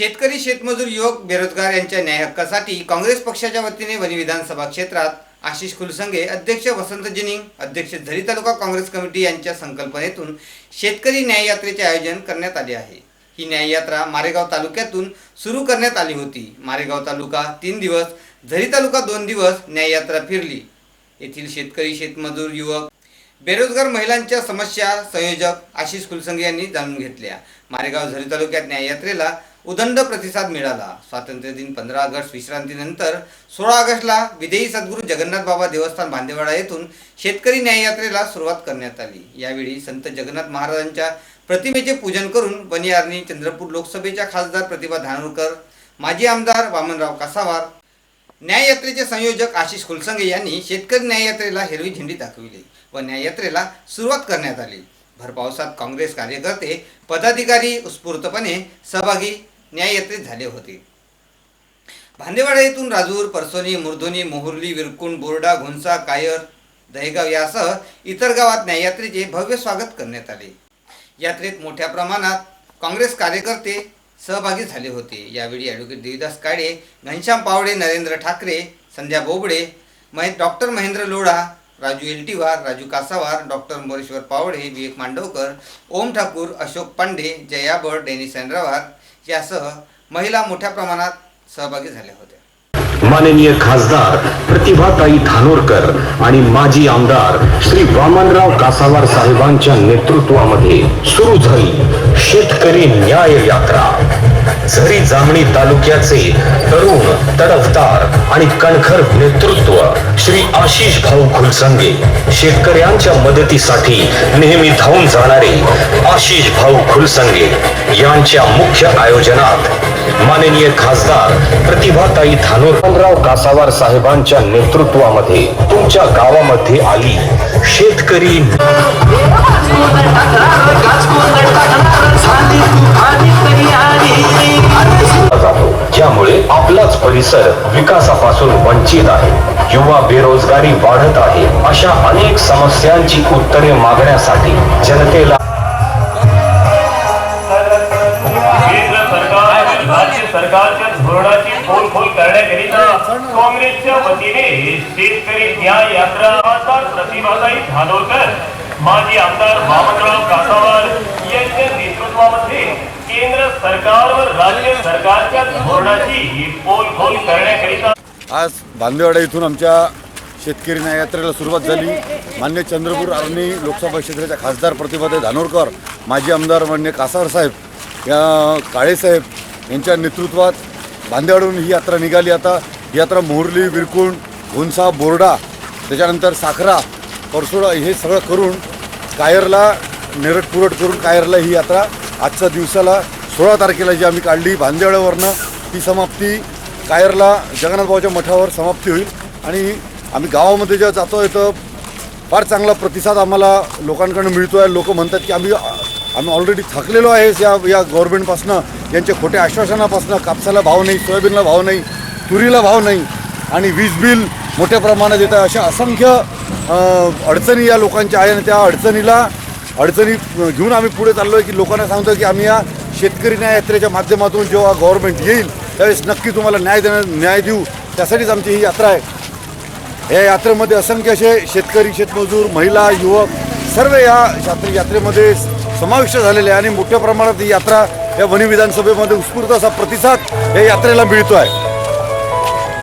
शेतकरी शेतमजूर युवक बेरोजगार यांच्या न्याय हक्कासाठी काँग्रेस पक्षाच्या वतीने वनी विधानसभा क्षेत्रात आशिष कुलसंगे अध्यक्ष वसंत जिनिंग अध्यक्ष झरी तालुका काँग्रेस कमिटी यांच्या संकल्पनेतून शेतकरी न्याय यात्रेचे आयोजन करण्यात आले आहे. ही न्याययात्रा मारेगाव तालुक्यातून सुरू करण्यात आली होती. मारेगाव तालुका तीन दिवस झरी तालुका दोन दिवस न्याययात्रा फिरली. येथील शेतकरी शेतमजूर युवक बेरोजगार महिलांच्या समस्या संयोजक आशिष कुलसंगे यांनी जाणून घेतल्या. मारेगाव झरी तालुक्यात न्याययात्रेला उदंड प्रतिसाद मिळाला. स्वातंत्र्य दिन पंधरा ऑगस्ट विश्रांतीनंतर सोळा ऑगस्टला विदेही सद्गुरू जगन्नाथ बाबा देवस्थान भांदेवाडा येथून शेतकरी न्याययात्रेला सुरुवात करण्यात आली. यावेळी संत जगन्नाथ महाराजांच्या प्रतिमेचे पूजन करून बनियारनी चंद्रपूर लोकसभेच्या खासदार प्रतिभा धानोरकर माजी आमदार वामनराव कासावार न्याययात्रेचे संयोजक आशिष कुलसंगे यांनी शेतकरी न्याययात्रेला हिरवी झेंडी दाखविली व न्याययात्रेला सुरुवात करण्यात आली. भरपावसात काँग्रेस कार्यकर्ते पदाधिकारी उत्स्फूर्तपणे सहभागी न्याययात्रित झाले होते. भांदेवाडा येथून राजूर परसोनी मुर्धोनी मोहुर्ली विरकुंड बोर्डा घोणसा कायर दहेगाव यासह इतर गावात न्याययात्रेचे भव्य स्वागत करण्यात आले. यात्रेत मोठ्या प्रमाणात काँग्रेस कार्यकर्ते सहभागी झाले होते. यावेळी ॲडव्होकेट देवीदास काळे घनश्याम पावडे नरेंद्र ठाकरे संध्या बोबडे महे doctor Mahendra Lodha Raju Eltiwar Raju Kasawar doctor Moreshwar Pawde Vivek Mandavkar Om Thakur Ashok Pande Jaya Bhat Dennis Andrawar यासह महिला मोठ्या प्रमाणात सहभागी झाल्या होत्या. माननीय खासदार प्रतिभाताई धानोरकर आणि माजी आमदार श्री वामनराव कासावार साहेबांच्या नेतृत्वामध्ये सुरू झाली शेतकरी न्याय यात्रा. झरी जामणी तालुक्याचे तरुण तडफदार आणि कणखर नेतृत्व श्री आशिष भाऊ खुलसंगे शेतकऱ्यांच्या मदतीसाठी नेहमी धावून जाणारे आशिष भाऊ खुलसंगे यांच्या मुख्य आयोजनात माननीय खासदार प्रतिभाताई धानोरराव कासावार साहेबांच्या नेतृत्वामध्ये तुमच्या गावामध्ये आली शेतकरी जातो ज्यामुळे आपलाच परिसर विकासापासून वंचित आहे. युवा बेरोजगारी वाढत आहे. अशा अनेक समस्यांची उत्तरे मागण्यासाठी जनतेला सरकारच्या धोरणाची खोलखोल करण्याकरिता काँग्रेसच्या वतीने शेतकरी न्याय यात्रा खासदार प्रतिभाताई धानोरकर माजी आमदार वामनराव कासावार यांच्या नेतृत्वामध्ये केंद्र सरकार व राज्य सरकारच्या धोरणाची पोलखोल करण्याकरिता आज बांदेवाडा इथून आमच्या शेतकरी न्याय यात्रेला सुरुवात झाली. मान्य चंद्रपूर आर्णी लोकसभा क्षेत्राच्या खासदार प्रतिभाताई धानोरकर माजी आमदार मान्य कासार साहेब या काळेसाहेब यांच्या नेतृत्वात बांदेवाडून ही यात्रा निघाली. आता ही यात्रा मोहर्ली विरकुंड घोणसा बोर्डा त्याच्यानंतर साखरा परसोडा हे सगळं करून कायरला नेरट पुरट करून कायरला ही यात्रा आजच्या दिवसाला सोळा तारखेला जी आम्ही काढली बांदेवाड्यावरनं ती समाप्ती कायरला जगन्नाथबाबाच्या मठावर समाप्ती होईल. आणि आम्ही गावामध्ये जेव्हा जातो आहे तर फार चांगला प्रतिसाद आम्हाला लोकांकडून मिळतो आहे. लोक म्हणतात की आम्ही आम्ही ऑलरेडी थकलेलो आहे या या गव्हर्नमेंटपासनं यांच्या खोट्या आश्वासनापासनं कापसाला भाव नाही सोयाबीनला भाव नाही तुरीला भाव नाही आणि वीज बिल मोठ्या प्रमाणात येतं अशा असंख्य अडचणी या लोकांच्या आहे आणि त्या अडचणीला अडचणी घेऊन आम्ही पुढे चाललो आहे की लोकांना सांगतो की आम्ही या शेतकरी न्याय यात्रेच्या माध्यमातून जेव्हा गव्हर्नमेंट येईल त्यावेळेस नक्की तुम्हाला न्याय देणार न्याय देऊ. त्यासाठीच आमची ही यात्रा आहे. या यात्रेमध्ये असंख्य असे शेतकरी शेतमजूर महिला युवक सर्व या यात्रे यात्रेमध्ये समाविष्ट झालेले आहे आणि मोठ्या प्रमाणात ही यात्रा या वनी विधानसभेमध्ये उत्स्फूर्त असा प्रतिसाद या यात्रेला मिळतो आहे